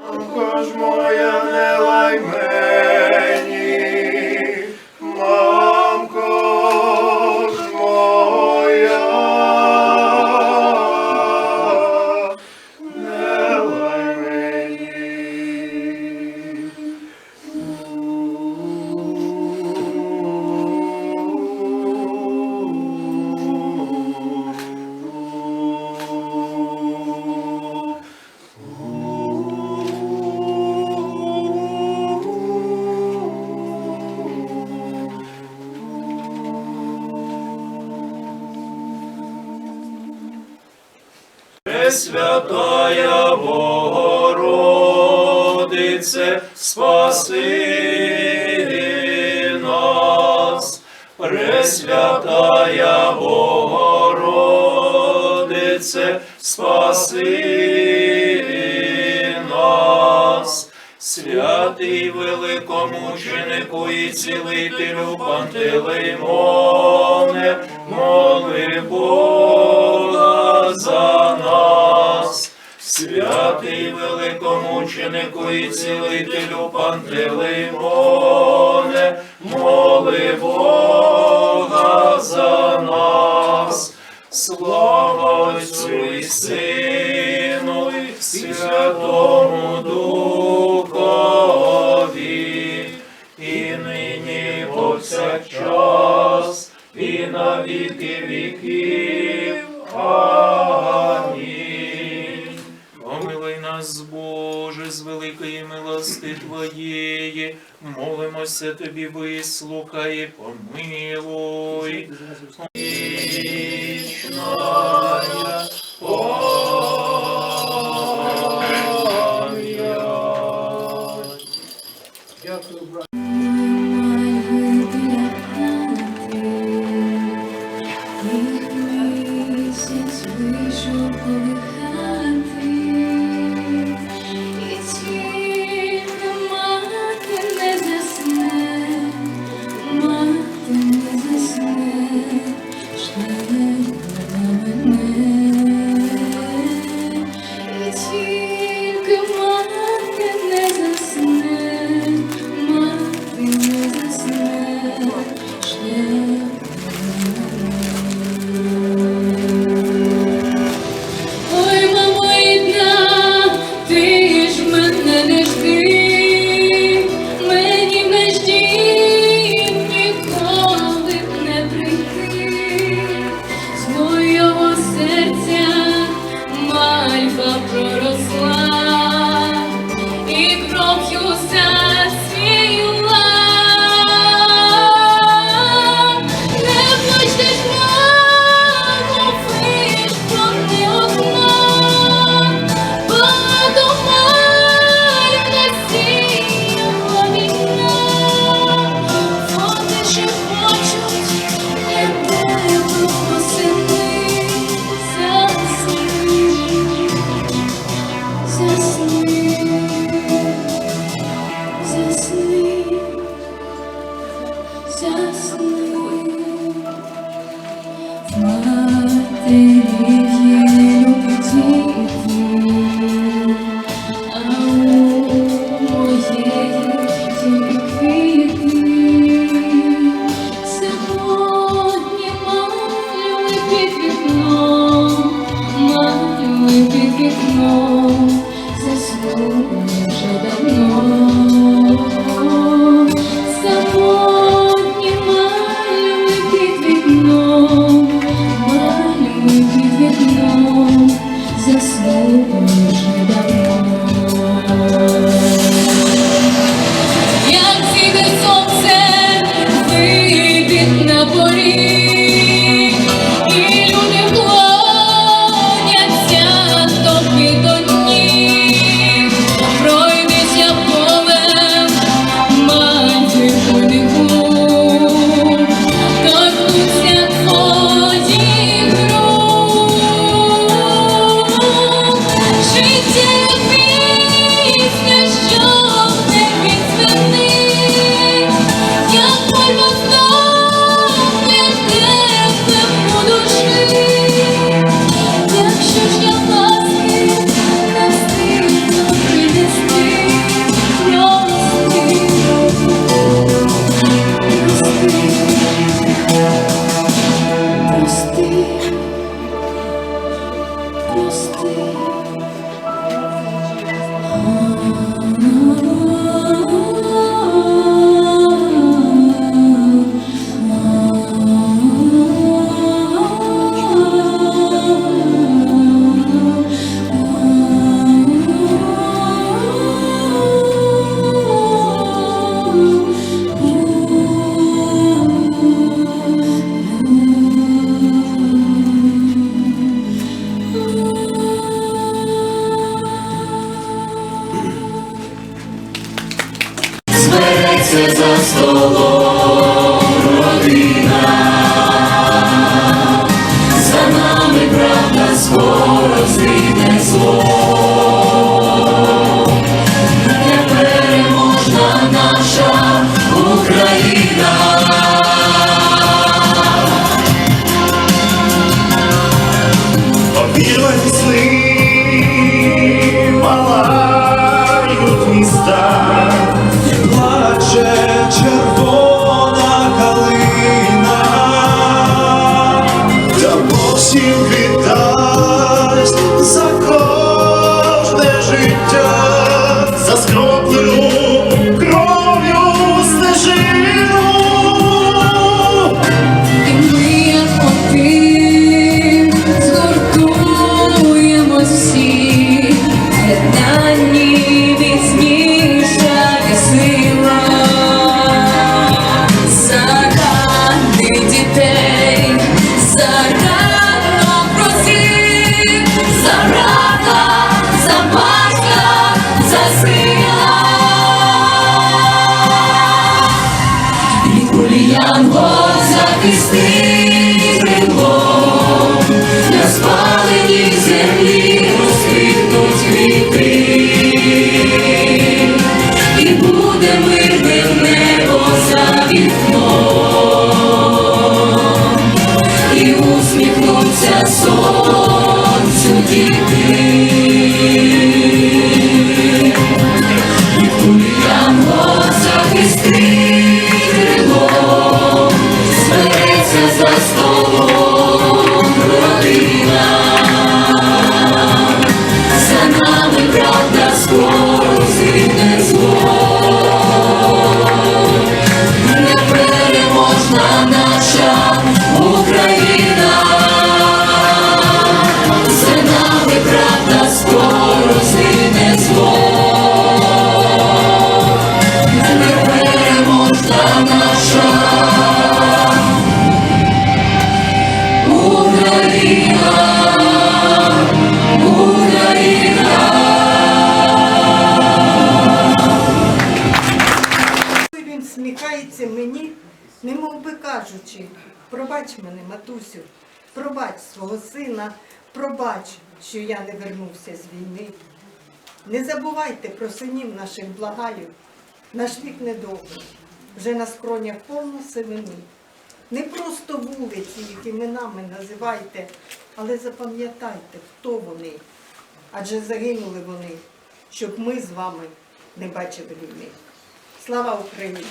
Мамко ж моя, не лай Пресвятая Богородице, спаси нас, Пресвятая Богородице, спаси нас, святий великомученику і цілителю Пантелеймоне, моли Бога Святий великомученику і цілителю Пантелеймоне, моли Бога за нас. Слава Отцю і Сину, молимося Тобі, вислухай, і помилуй. Мати збереться за столом за нами правда скоро зійде зло. Непереможна наша Україна. Коли мені, немов би кажучи, пробач мене, матусю, пробач свого сина, пробач, що я не вернувся з війни. Не забувайте про синів наших благаю, наш вік недовгий, вже на скронях повно сивини. Не просто вулиці, їх іменами називайте, але запам'ятайте, хто вони. Адже загинули вони, щоб ми з вами не бачили війни. Слава Україні!